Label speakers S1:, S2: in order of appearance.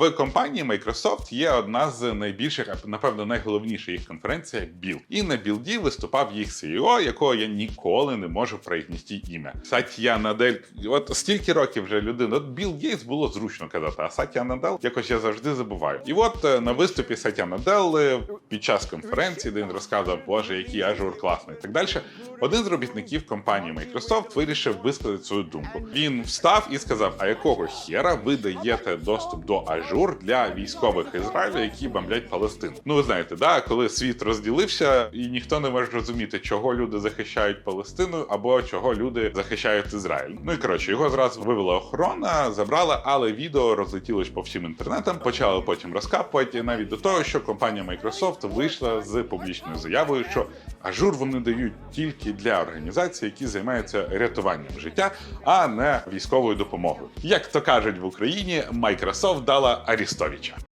S1: В компанії Microsoft є одна з найбільших, а напевно найголовніша їх конференція Build. І на білді виступав їх CEO, якого я ніколи не можу произнести ім'я. Сатья Надель. От стільки років вже людина. От Білл Гейтс було зручно казати, а Сатья Надел якось я завжди забуваю. І от е, на виступі Сатья Надел е, під час конференції, де він розказував, боже, який ажур класний і так далі. Один з робітників компанії Microsoft вирішив висказати свою думку. Він встав і сказав: А якого хера ви даєте доступ до ажур для військових Ізраїлю, які бомблять Палестину? Ну ви знаєте, да, коли світ розділився, і ніхто не може розуміти, чого люди захищають Палестину або чого люди захищають Ізраїль. Ну і коротше, його зразу вивела охорона, забрала, але відео розлетілось по всім інтернетам. Почали потім розкапувати навіть до того, що компанія Microsoft вийшла з публічною заявою, що ажур вони дають тільки для організацій, які займаються рятуванням життя, а не військовою допомогою. Як то кажуть в Україні, Microsoft дала Арістовича.